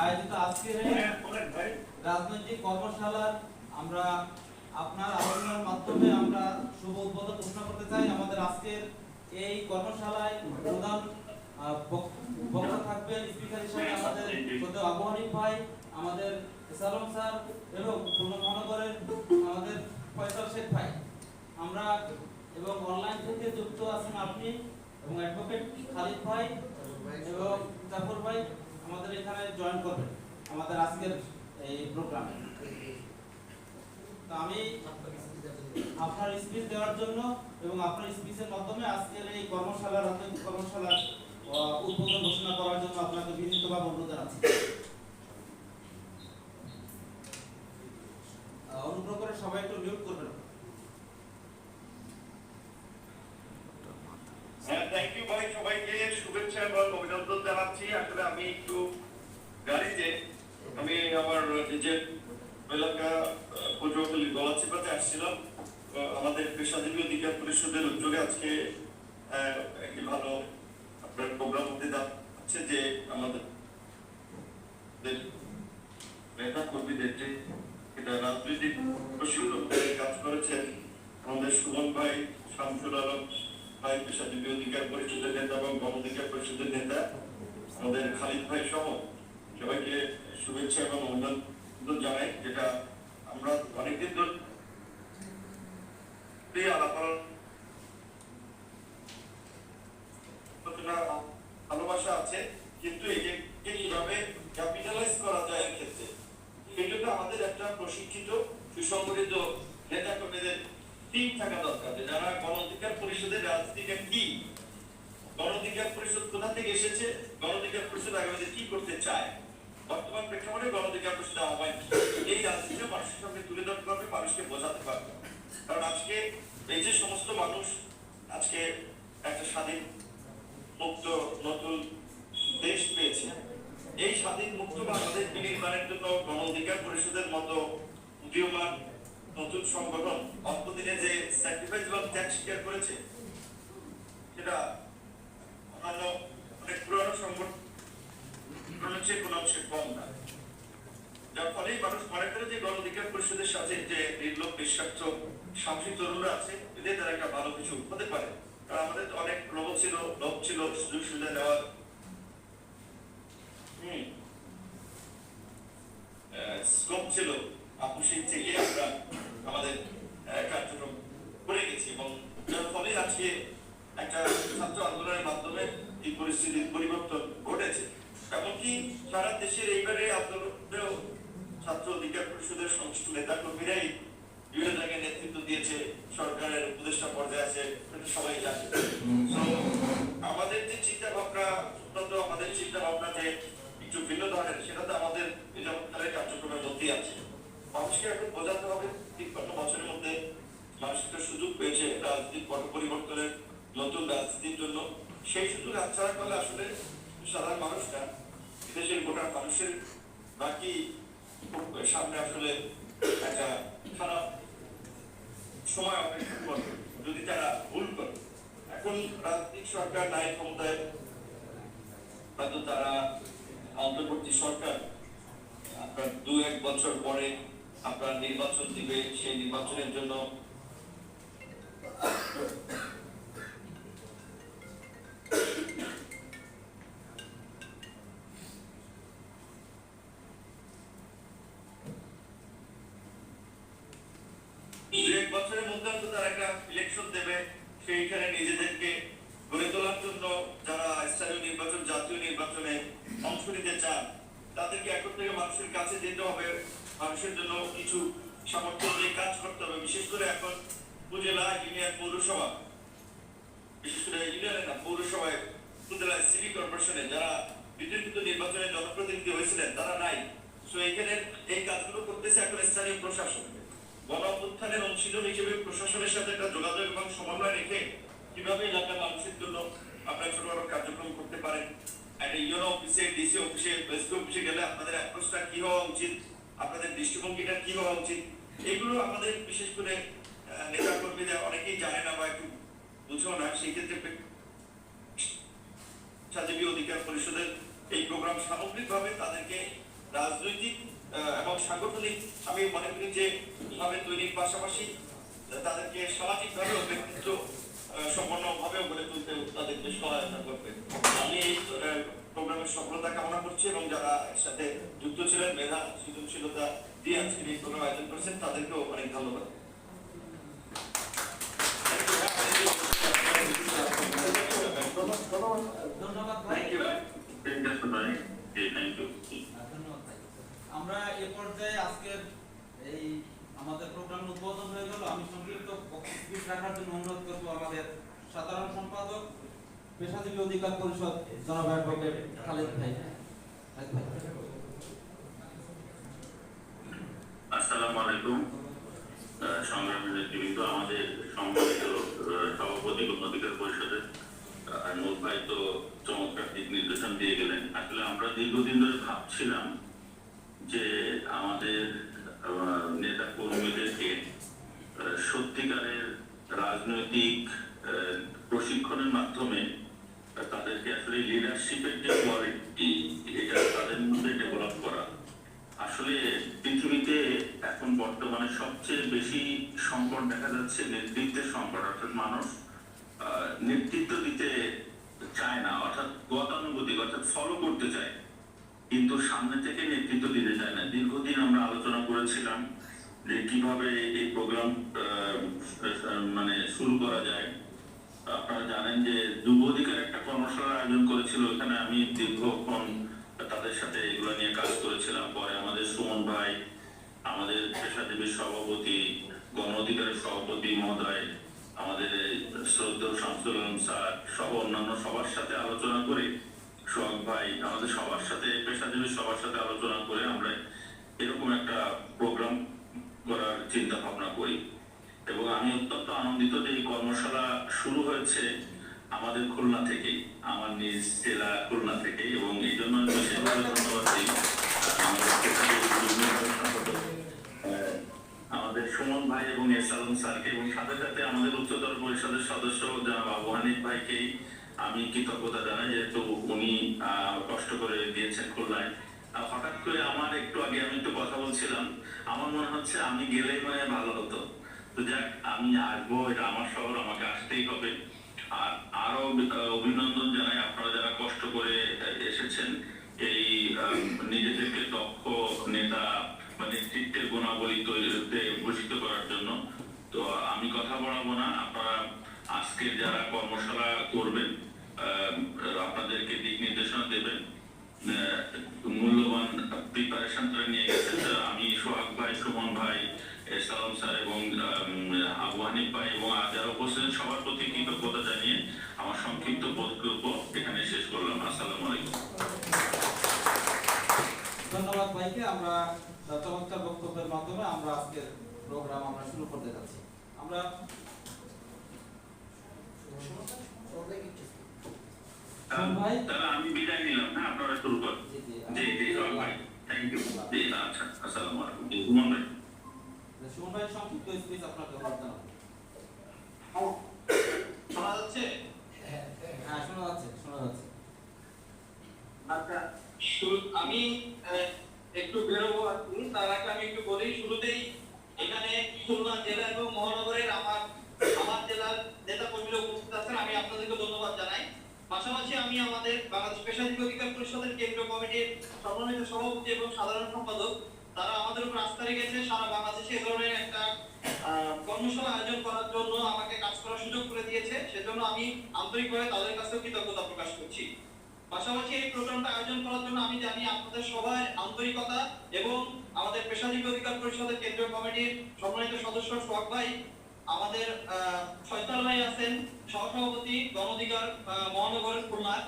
আয়োজিত আজকের রাজনৈতিক কর্মশালার আমরা আপনার আলোচনার মাধ্যমে আমরা শুভ উদ্বোধন ঘোষণা করতে চাই। আমাদের আজকের এই কর্মশালায় প্রধান বক্তা থাকবেন স্পিকার হিসেবে আমাদের সদ্য আবু ভাই, আমাদের সালম স্যার এবং খুলনা মহানগরের আমাদের ফয়সাল শেখ ভাই। আমরা এবং অনলাইন থেকে যুক্ত আছেন আপনি এবং অ্যাডভোকেট খালিদ ভাই এবং জাফর ভাই। আমাদের এখানে জয়েন করবেন। আমাদের আজকের এই প্রোগ্রামে আমি আপনার স্পিচ দেওয়ার জন্য এবং আপনার স্পিচের মাধ্যমে আজকের এই কর্মশালার কর্মশালার উদ্বোধন ঘোষণা করার জন্য আপনাকে বিনীতভাবে অনুরোধ জানাচ্ছি আহ, অনুগ্রহ করে সবাই একটু মিউট করবেন হ্যাঁ থ্যাংক ইউ ভাই সবাইকে শুভেচ্ছা এবং অভিনন্দন জানাচ্ছি আসলে আমি একটু গাড়িতে আমি আমার নিজের এলাকা পটুয়াখালী গলাচিপাতে আসছিলাম। আমাদের পেশাজীবী অধিকার পরিষদের উদ্যোগে আজকে একটি ভালো আপনার প্রোগ্রাম হতে যাচ্ছে যে আমাদের নেতা কর্মীদের যে রাজনৈতিক কাজ করেছেন, আমাদের সুমন ভাই, শামসুল আলম ভাই, পেশাজীবী অধিকার পরিষদের নেতা এবং গণ অধিকার পরিষদের নেতা, আমাদের খালিদ ভাই সহ সবাইকে শুভেচ্ছা এবং অভিনন্দন জানাই, যেটা আমরা অনেকদিন ধরে ভালোবাসা আছে, কিন্তু কীভাবে ক্যাপিটালাইজ করা যায় এর ক্ষেত্রে, এই জন্য আমাদের একটা প্রশিক্ষিত, সুসংগঠিত নেতা কর্মীদের টিম থাকা দরকার যারা গণ অধিকার পরিষদের রাজনীতিটা কি গণ পরিষদ কোথা থেকে এসেছে গণ অধিকার পরিষদ আগামীতে কি করতে চায় বর্তমান প্রেক্ষাপটে গণ অধিকার পরিষদ আহ্বান এই রাজনীতিটা মানুষের সামনে তুলে ধরতে পারবে, মানুষকে বোঝাতে পারবে। কারণ আজকে এই যে সমস্ত মানুষ, আজকে একটা স্বাধীন মুক্ত নতুন দেশ পেয়েছে, এই স্বাধীন মুক্ত বাংলাদেশ বিনির্মাণের জন্য গণ অধিকার পরিষদের মতো উদীয়মান নতুন সংগঠন অল্প দিনে যে স্যাক্রিফাইস এবং ত্যাগ স্বীকার করেছে, সেটা অন্যান্য অনেক পুরনো সংগঠনের চেয়ে কোনো অংশে কম না। যার ফলেই মানুষ মনে করে যে গণ পরিষদের সাথে যে নির্লোক নিঃস্বার্থ, সাহসী তরুণরা আছে, এদের দ্বারা একটা ভালো কিছু হতে পারে। কারণ আমাদের অনেক লোভ ছিল লোভ ছিল, সুযোগ সুবিধা নেওয়ার হুম। স্কোপ ছিল আপুসিক থেকে আমরা আমাদের কার্যক্রম করে গেছি এবং যার ফলে আজকে একটা ছাত্র আন্দোলনের মাধ্যমে এই পরিস্থিতির পরিবর্তন ঘটেছে। এমনকি সারা দেশের এইবারে আন্দোলনেও ছাত্র অধিকার পরিষদের সংশ্লিষ্ট নেতা কর্মীরাই বিভিন্ন জায়গায় নেতৃত্ব দিয়েছে সরকারের উপদেষ্টা পর্যায়ে আছে সবাই জানে। আমাদের যে চিন্তা ভাবনা অত্যন্ত আমাদের চিন্তা ভাবনা যে একটু ভিন্ন ধরনের সেটা তো আমাদের নিরাপত্তার কার্যক্রমের মধ্যেই আছে। মানুষকে এখন বোঝাতে হবে ঠিক কত বছরের মধ্যে মানুষ একটা সুযোগ পেয়েছে রাজনীতির পট পরিবর্তনের নতুন রাজনীতির জন্য। সেই সুযোগ হাতছাড়া করলে আসলে সাধারণ মানুষরা দেশের গোটা মানুষের বাকি সামনে আসলে একটা খারাপ সময় অপেক্ষা করবে, যদি তারা ভুল করে। এখন রাজনৈতিক সরকার নাই ক্ষমতায়, হয়তো তারা অন্তর্বর্তী সরকার, আপনার দু এক বছর পরে আপনার নির্বাচন দিবে, সেই নির্বাচনের জন্য বছরের মধ্যে তারা একটা ইলেকশন দেবে। সেইখানে নিজেদেরকে গড়ে তোলার জন্য যারা স্থানীয় নির্বাচন, জাতীয় নির্বাচনে অংশ নিতে চান, তাদেরকে এখন থেকে মানুষের কাছে যেতে হবে। মানুষের জন্য কিছু সামর্থ্য দিয়ে কাজ করতে হবে। বিশেষ করে এখন উপজেলা ইউনিয়ন পৌরসভা, বিশেষ করে ইউনিয়নে না, পৌরসভায়, উপজেলা সিটি কর্পোরেশনে যারা বিতর্কিত নির্বাচনে জনপ্রতিনিধি হয়েছিলেন, তারা নাই। তো এখানে এই কাজগুলো করতেছে এখন স্থানীয় প্রশাসন। গণ অভ্যুত্থানের অংশীদার হিসেবে প্রশাসনের সাথে একটা যোগাযোগ এবং সমন্বয় রেখে কীভাবে এলাকার মানুষের জন্য আপনারা ছোটখাটো কার্যক্রম করতে পারেন? একটা ইউনো অফিসে ডিসি অফিসে এসপি অফিসে গেলে আপনাদের অ্যাপ্রোচটা কি হওয়া উচিত? আপনাদের দৃষ্টিভঙ্গিটা কি হওয়া উচিত? এগুলো আমাদের বিশেষ করে নেতা কর্মীদের অনেকেই জানে না বা বুঝেও না, সেই ক্ষেত্রে পেশাজীবী অধিকার পরিষদের এই প্রোগ্রাম সামগ্রিকভাবে তাদেরকে রাজনৈতিক এবং সাংগঠনিক আমি মনে করি যে ভাবে তৈরির পাশাপাশি তাদেরকে সামাজিকভাবে ব্যক্তিত্ব গড়ে তুলতে তাদেরকে সহায়তা করবে। আমি এই প্রোগ্রামের সফলতা কামনা করছি এবং যারা এর সাথে যুক্ত ছিলেন মেধা সৃজনশীলতা দিয়ে আজকের এই প্রোগ্রাম আয়োজন করেছেন তাদেরকেও অনেক ধন্যবাদ। ধন্যবাদ ভাই Thank you. আমরা এ পর্যায়ে আজকের এই আমাদের প্রোগ্রাম উদ্বোধন হয়ে গেল। আমি সংক্ষিপ্ত বক্তব্য রাখার জন্য অনুরোধ করব আমাদের সাধারণ সম্পাদক, পেশাজীবী অধিকার পরিষদ জনাব অ্যাডভোকেট খালেদ ভাই। আসসালামু আলাইকুম। সংগ্রামী নেতৃবৃন্দ, আমাদের সম্মানিত সভাপতি অধিকার পরিষদের নূর ভাই তো চমৎকার নির্দেশন দিয়ে গেলেন। আসলে আমরা দীর্ঘদিন ধরে ভাবছিলাম যে আমাদের আহ, নেতা কর্মীদেরকে আহ, সত্যিকারের রাজনৈতিক আহ, প্রশিক্ষণের মাধ্যমে আহ, তাদেরকে আসলে লিডারশিপের যে কোয়ালিটি এটা তাদের মধ্যে ডেভেলপ করা। আসলে পৃথিবীতে এখন বর্তমানে সবচেয়ে বেশি সংকট দেখা যাচ্ছে নেতৃত্বের সংকট, অর্থাৎ মানুষ নেতৃত্ব দিতে চায় না, অর্থাৎ গতানুগতিক, অর্থাৎ ফলো করতে চায়। কিন্তু সামনে থেকে নেতৃত্ব দিতে চায় না। দীর্ঘদিন আমরা আলোচনা করেছিলাম যে কীভাবে এই প্রোগ্রাম মানে শুরু করা যায়। আপনারা জানেন যে যুব অধিকার একটা কর্মশালার আয়োজন করেছিল। এখানে আমি দীর্ঘক্ষণ তাদের সাথে এগুলো নিয়ে কাজ করেছিলাম। পরে আমাদের সুমন ভাই, আমাদের পেশাজীবীর সভাপতি, গণ অধিকারের সভাপতি মহোদয়, আমাদের এই শ্রদ্ধেয় শামসুল স্যার সহ অন্যান্য সবার সাথে আলোচনা করে, সোহাগ ভাই আমাদের সবার সাথে পেশাজীবীর সবার সাথে আলোচনা করে আমরা এরকম একটা শুরু হয়েছে আমাদের খুলনা থেকেই, আমার নিজ জেলা খুলনা থেকে এবং এই জন্য আমি বিশেষভাবে ধন্যবাদ দিই। আমাদের সুমন ভাই এবং এসালম স্যারকে এবং সাথে সাথে আমাদের উচ্চতর পরিষদের সদস্য জনাব আবু হানিফ ভাইকে আমি কৃতজ্ঞতা জানাই, যেহেতু উনি কষ্ট করে দিয়েছেন খুলনায়। হঠাৎ করে আমার একটু আগে আমি একটু কথা বলছিলাম, আমার মনে হচ্ছে আমি গেলেই মানে ভালো হতো। তো যাক, আমি আসব, এটা আমার শহর, আমাকে আসতেই হবে। আর আরও অভিনন্দন জানাই আপনারা যারা কষ্ট করে এসেছেন। এই নিজেদেরকে দক্ষ নেতা বা নেতৃত্বের গুণাবলী তৈরিতে ভূষিত করার জন্য। তো আমি কথা বলাবো না, আপনারা আজকে যারা কর্মশালা করবেন আপনাদেরকে দিক নির্দেশনা দেবেন বক্তব্যের মাধ্যমে আমরা আজকের প্রোগ্রাম আমরা শুরু করতে যাচ্ছি। আমরা আমি বিদায় নিলাম না আপনারা শুরু করেন। জি জি ভাই। থ্যাংক ইউ জি আচ্ছা আসসালামু আলাইকুম। জি, সুমন ভাই। সুমন ভাই সংক্ষিপ্ত স্পিচ আপনাকে অনুরোধ জানাব শোনা যাচ্ছে হ্যাঁ শোনা যাচ্ছে শোনা যাচ্ছে আচ্ছা শুরু- আমি আহ, একটু বেরোবো আর কি। তার আগে আমি একটু বলি শুরুতেই এখানে খুলনা জেলা এবং মহানগরের আমার আমার জেলার নেতা কর্মীরা উপস্থিত আছেন। আমি আপনাদেরকে ধন্যবাদ জানাই। পাশাপাশি আমি আমাদের বাংলাদেশ পেশাজীবী অধিকার পরিষদের কেন্দ্রীয় কমিটির সম্মানিত সভাপতি এবং সাধারণ সম্পাদক, তারা আমাদের উপর আস্থা রেখেছে সারা বাংলাদেশে এ ধরনের একটা কর্মশালা আয়োজন করার জন্য আমাকে কাজ করার সুযোগ করে দিয়েছে। সেজন্য আমি আন্তরিকভাবে তাদের কাছে কৃতজ্ঞতা প্রকাশ করছি। পাশাপাশি এই প্রোগ্রামটা আয়োজন করার জন্য আমি জানি আপনাদের সবার আন্তরিকতা এবং আমাদের পেশাজীবী অধিকার পরিষদের কেন্দ্রীয় কমিটির সম্মানিত সদস্য সোহাগ ভাই আমাদের ফয়সাল ভাই আছেন সহসভাপতি গণ অধিকার আহ, মহানগরের খুলনার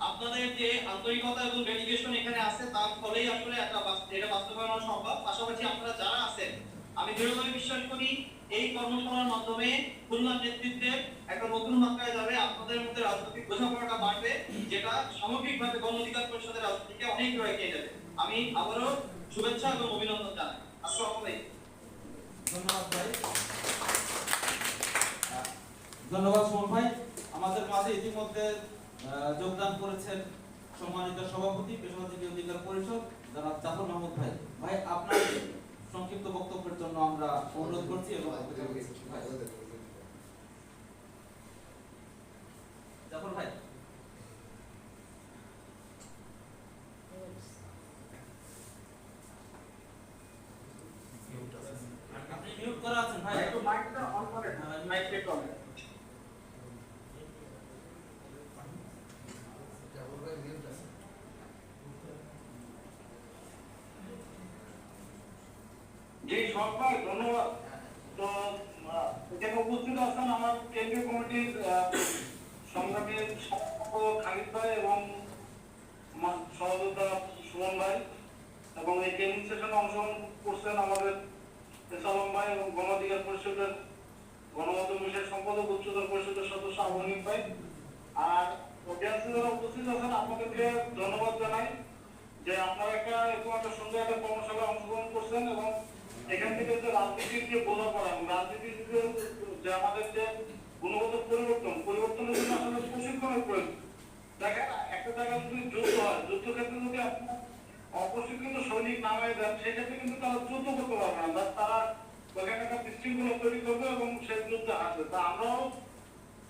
আপনাদের যে আন্তরিকতা এবং ডেডিকেশন এখানে আছে তার ফলেই আসলে একটা এটা বাস্তবায়ন সম্ভব। পাশাপাশি আপনারা যারা আছেন আমি দৃঢ়ভাবে বিশ্বাস করি এই কর্মশালার মাধ্যমে খুলনার নেতৃত্বে একটা নতুন মাত্রায় যাবে। আপনাদের মধ্যে রাজনৈতিক বোঝাপড়াটা বাড়বে যেটা সামগ্রিকভাবে গণ অধিকার পরিষদের অনেক এগিয়ে যাবে আমি আবারও শুভেচ্ছা এবং অভিনন্দন জানাই। আসসালামু আলাইকুম ধন্যবাদ ভাই। ধন্যবাদ সুমন ভাই। আমাদের মাঝে ইতিমধ্যে আহ, যোগদান করেছেন সম্মানিত সভাপতি পেশাজীবী অধিকার পরিষদ জনাব জাফর মাহমুদ ভাই। ভাই আপনার সংক্ষিপ্ত বক্তব্যের জন্য আমরা অনুরোধ করছি এবং ভাই, জাফর ভাই আপনি মিউট করা আছেন ভাই? একটু মাইকটা অন করেন। হ্যাঁ, মাইক চেক করেন। জি সবাই ধন্যবাদ। তো এখানে উপস্থিত আছেন আমার কেন্দ্রীয় কমিটির আহ, সংগ্রামী সভাপতি খালিদ ভাই এবং সহযোদ্ধা সুমন ভাই এবং এই ট্রেনিং সেশনে অংশগ্রহণ করছেন আমাদের এবং এখান থেকে যে রাজনীতির যে বোঝাপড়া রাজনীতির আমাদের যে গুণগত পরিবর্তন, পরিবর্তনের জন্য আসলে প্রশিক্ষণের প্রয়োজন। দেখেন, একটা জায়গায় যদি যুদ্ধ হয়, যুদ্ধক্ষেত্রে যদি আপনার অপ্রশিক্ষিত সৈনিক নামে দেন সেক্ষেত্রে কিন্তু তারা যুদ্ধ করতে পারবে না। তারা ওখানে একটা বিশৃঙ্খলা তৈরি করবে এবং সেই যুদ্ধে হারবে তা আমরাও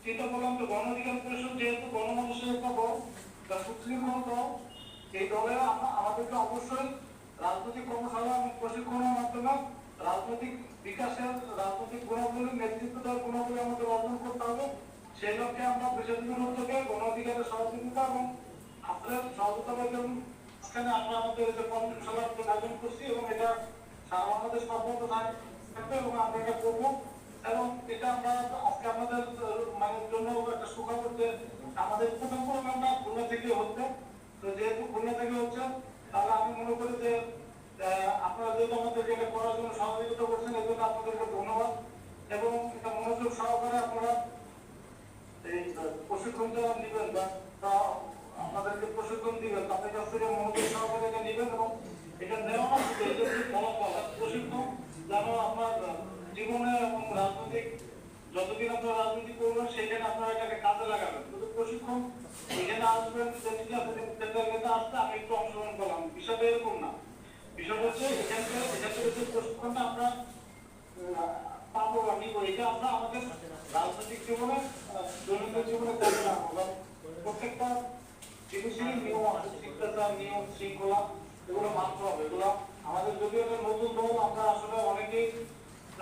চিন্তা করলাম যে গণ অধিকার পরিষদ যেহেতু গণমানুষের একটা দল বা সুশৃঙ্খল দল এই দলে আমাদেরকে অবশ্যই রাজনৈতিক কর্মশালা এবং প্রশিক্ষণের মাধ্যমে রাজনৈতিক বিকাশের, রাজনৈতিক গুণাবলী নেতৃত্ব দেওয়ার গুণাবলী আমাদের অর্জন করতে হবে। সেই লক্ষ্যে আমরা বিশেষজ্ঞ থেকে গণ অধিকারের সহযোগিতা এবং আপনাদের সহযোগিতা যেমন আমরা আমাদের যে কর্মশালার আয়োজন করছি এবং এটা সারা বাংলাদেশ থাকবে এবং আমরা এটা করব। এবং এটা আমরা আজকে আমাদের আহ, মানে জন্য একটা সুখবর যে আমাদের প্রথম প্রোগ্রামটা খুলনা থেকে হচ্ছে। তো যেহেতু খুলনা থেকে হচ্ছে তাহলে আমি মনে করি যে আপনারা যেহেতু আমাদেরকে এটা করার জন্য সহযোগিতা করছেন এই জন্য আপনাদেরকে ধন্যবাদ। এবং এটা মনোযোগ সহকারে আপনারা এই প্রশিক্ষণটা নেবেন বা আপনাদেরকে প্রশিক্ষণ দিবেন তাদের কাছ থেকে মনোযোগ সহকারে এটা নেবেন এবং এটা নেওয়া হচ্ছে এটা ফলাফল প্রশিক্ষণ যেন আপনার জীবনে এবং রাজনৈতিক, যতদিন আপনারা রাজনীতি করবেন, সেখানে আপনারা এটাকে কাজে লাগাবেন। শুধু প্রশিক্ষণ, এখানে আসবেন সেন্টারকে আসতে আমি একটু অংশগ্রহণ করলাম। বিষয়টা এরকম না। বিষয়টা হচ্ছে এখান থেকে এখান থেকে যে প্রশিক্ষণটা আমরা পাবো বা নিবো, এটা আমরা আমাদের রাজনৈতিক জীবনে দৈনন্দিন জীবনে কাজে লাগাবো প্রত্যেকটা জিনিসেরই নিয়ম শৃঙ্খলা এগুলো মানতে হবে এগুলো আমাদের যদি একটা নতুন দল আমরা আসলে অনেকেই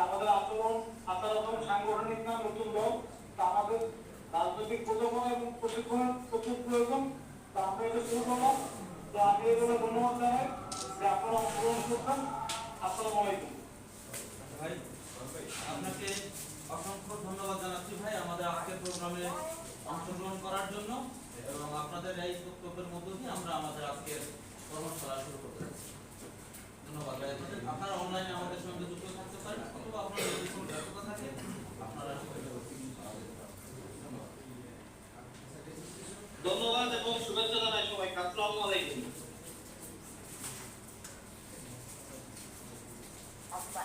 আমাদের আচরণ আচার আচরণ সাংগঠনিক না, নতুন দল, তা আমাদের রাজনৈতিক বোঝাপড়া এবং প্রশিক্ষণের প্রচুর প্রয়োজন। তা আমরা এটা তো আমি এগুলো ধন্যবাদ জানাই যে আপনারা অংশগ্রহণ করছেন। আসসালামু আলাইকুম। ভাই, আপনাকে অসংখ্য ধন্যবাদ জানাচ্ছি ভাই আমাদের আজকের প্রোগ্রামে অংশগ্রহণ করার জন্য। এবং আপনাদের এই বক্তব্যের মধ্য দিয়ে আমরা আমাদের আজকের কর্মশালা শুরু করতে যাচ্ছি। ধন্যবাদ আপনারা অনলাইনে আমাদের সঙ্গে যুক্ত থাকতে পারেন অথবা আপনারা যদি কোনো ব্যস্ততা থাকে আপনারা ধন্যবাদ এবং শুভেচ্ছা জানাই সবাইকে। আসসালামু আলাইকুম। আচ্ছা